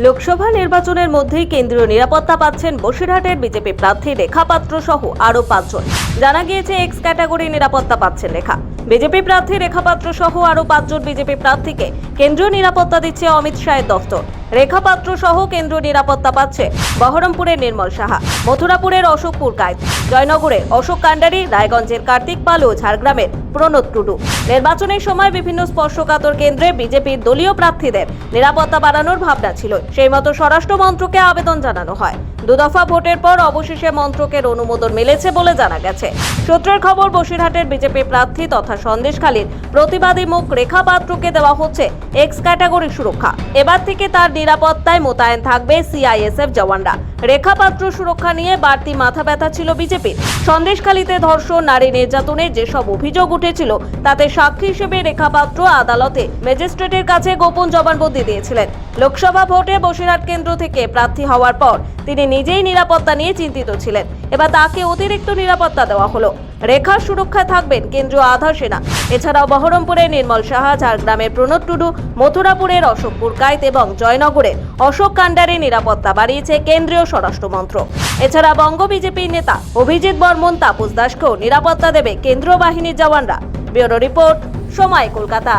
লোকসভা নির্বাচনের মধ্যেই কেন্দ্রীয় নিরাপত্তা পাচ্ছেন বসিরহাটের বিজেপি প্রার্থী রেখা পাত্র সহ আরও পাঁচজন। জানা গিয়েছে এক্স ক্যাটাগরি নিরাপত্তা পাচ্ছেন রেখা বিজেপি প্রার্থী রেখা পাত্র সহ আরও পাঁচজন বিজেপি প্রার্থীকে কেন্দ্রীয় নিরাপত্তা দিচ্ছে অমিত শাহের দফতর। রেখা পাত্র সহ কেন্দ্র নিরাপত্তা পাচ্ছে বহরমপুরের নির্মল সাহা, মথুরাপুরের অশোকপুর কায়েত জয়নগরের অশোক কান্ডারি, রায়গঞ্জের কার্তিক পাল ও ঝাড়গ্রামের প্রণোদ টুডু। নির্বাচনের সময় বিভিন্ন স্পর্শকাতর কেন্দ্রে বিজেপির দলীয় প্রার্থীদের নিরাপত্তা বাড়ানোর ভাবনা ছিল। সেই মতো স্বরাষ্ট্র মন্ত্রকে আবেদন জানানো হয়। দুদফা ভোটের পর অবশেষে মন্ত্রকের অনুমোদন মিলেছে বলে জানা গেছে। সূত্রের খবর, বসিরহাটের বিজেপি প্রার্থী তথা সন্দেশখালীর প্রতিবাদী মুখ রেখা পাত্রকে দেওয়া হচ্ছে এক্স ক্যাটাগরি সুরক্ষা। এবার থেকে তার নিরাপত্তায় মোতায়েন থাকবে সিআইএসএফ জওয়ানরা। রেখা পাত্র সুরক্ষা নিয়ে বাড়তি মাথা ব্যথা ছিল বিজেপির সন্দেশখালীতে ধর্ষণ, নারী নির্যাতনের যেসব অভিযোগ উঠেছিল, তাতে সাক্ষী হিসেবে রেখাপাত্র আদালতে ম্যাজিস্ট্রেটের কাছে গোপন জবানবন্দি দিয়েছিলেন। লোকসভা ভোটে বসিরহাট কেন্দ্র থেকে প্রার্থী হওয়ার পর তিনি নিজেই নিরাপত্তা নিয়ে চিন্তিত ছিলেন। এবার তাকে অতিরিক্ত নিরাপত্তা দেওয়া হলো। রেখার সুরক্ষা থাকবেন কেন্দ্রীয় আধা সেনা। এছাড়াও বহরমপুরের নির্মল সাহা, ঝাড়গ্রামের প্রণব টুডু, মথুরাপুরের অশোকপুর কায়েত এবং জয়নগরের অশোক কাণ্ডারে নিরাপত্তা বাড়িয়েছে কেন্দ্রীয় স্বরাষ্ট্রমন্ত্র এছাড়া বঙ্গ বিজেপির নেতা অভিজিৎ বর্মন, তাপস দাসকেও নিরাপত্তা দেবে কেন্দ্রীয় বাহিনীর জওয়ানরা। ব্যুরো রিপোর্ট, সময় কলকাতা।